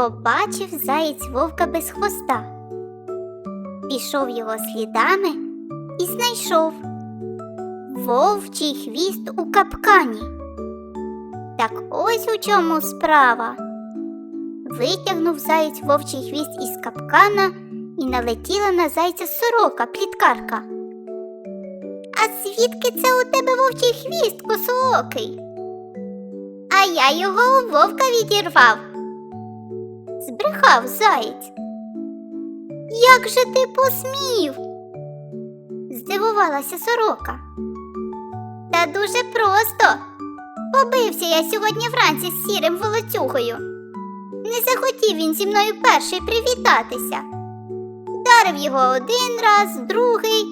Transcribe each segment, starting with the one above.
Побачив заєць вовка без хвоста. Пішов його слідами і знайшов вовчий хвіст у капкані. Так ось у чому справа. Витягнув заєць вовчий хвіст із капкана і налетіла на зайця сорока, пліткарка. А звідки це у тебе вовчий хвіст, косоокий? А я його у вовка відірвав. Збрехав заєць. Як же ти посмів? здивувалася сорока. Та дуже просто. Побився я сьогодні вранці з сірим волоцюгою. Не захотів він зі мною перший привітатися. Вдарив його один раз, другий,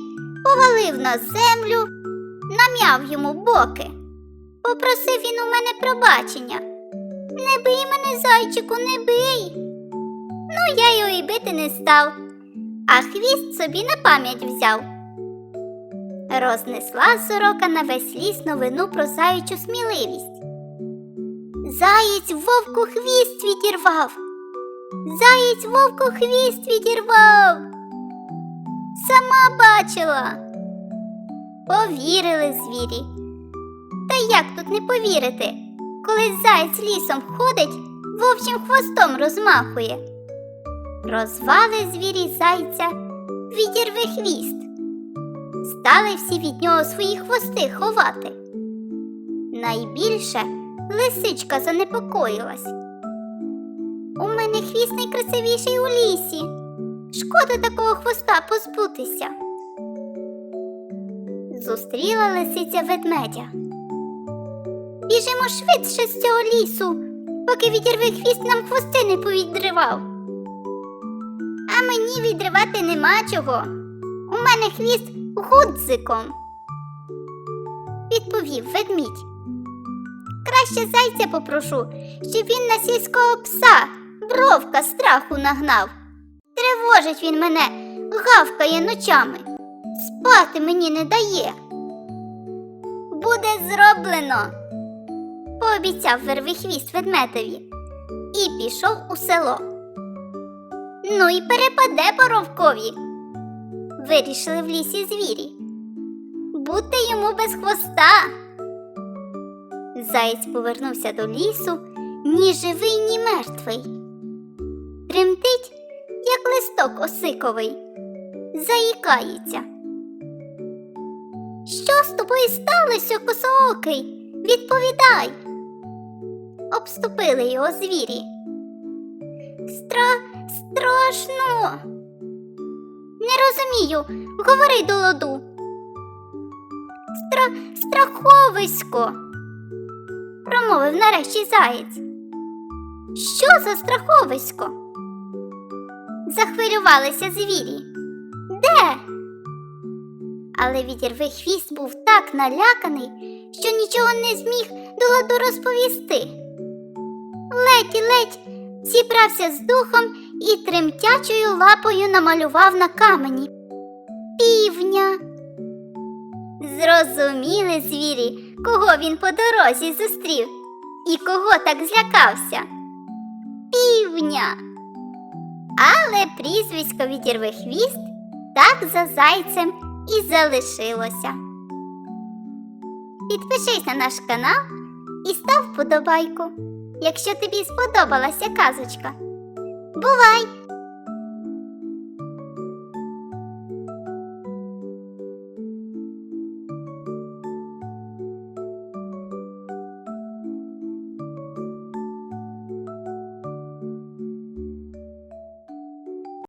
повалив на землю, нам'яв йому боки. Попросив він у мене пробачення. Не бий мене, зайчику, не бий. Ну, я його і бити не став, а хвіст собі на пам'ять взяв. Рознесла сорока на весь ліс новину про заячу сміливість. Заєць вовку хвіст відірвав. Заєць вовку хвіст відірвав. Сама бачила. Повірили звірі. Та як тут не повірити, коли заєць лісом ходить, вовчим хвостом розмахує. Розвали звірі зайця, відірви хвіст. Стали всі від нього свої хвости ховати. Найбільше лисичка занепокоїлась. У мене хвіст найкрасивіший у лісі. Шкода такого хвоста позбутися. Зустріла лисиця ведмедя. Біжимо швидше з цього лісу, поки відірви хвіст нам хвости не повідривав. Мені відривати нема чого. У мене хвіст гудзиком. Відповів ведмідь. Краще зайця попрошу, щоб він на сільського пса бровка страху нагнав. Тривожить він мене, гавкає ночами, спати мені не дає. Буде зроблено, пообіцяв вервихвіст ведмедові і пішов у село. Ну і перепаде боровкові. Вирішили в лісі звірі. Бути йому без хвоста. Заєць повернувся до лісу, ні живий, ні мертвий. Тремтить, як листок осиковий, заїкається. Що з тобою сталося, косоокий? Відповідай. Обступили його звірі. Стра... страшно. Не розумію, говори до ладу. Стра... страховисько, промовив нарешті заєць. Що за страховисько? Захвилювалися звірі. Де? Але відірви хвіст був так наляканий, що нічого не зміг до ладу розповісти. Ледь-ледь зібрався з духом і тремтячою лапою намалював на камені. Півня. Зрозуміли звірі, кого він по дорозі зустрів і кого так злякався. Півня. Але прізвисько відірви хвіст так за зайцем і залишилося. Підпишись на наш канал і став вподобайку, якщо тобі сподобалася казочка. Бувай!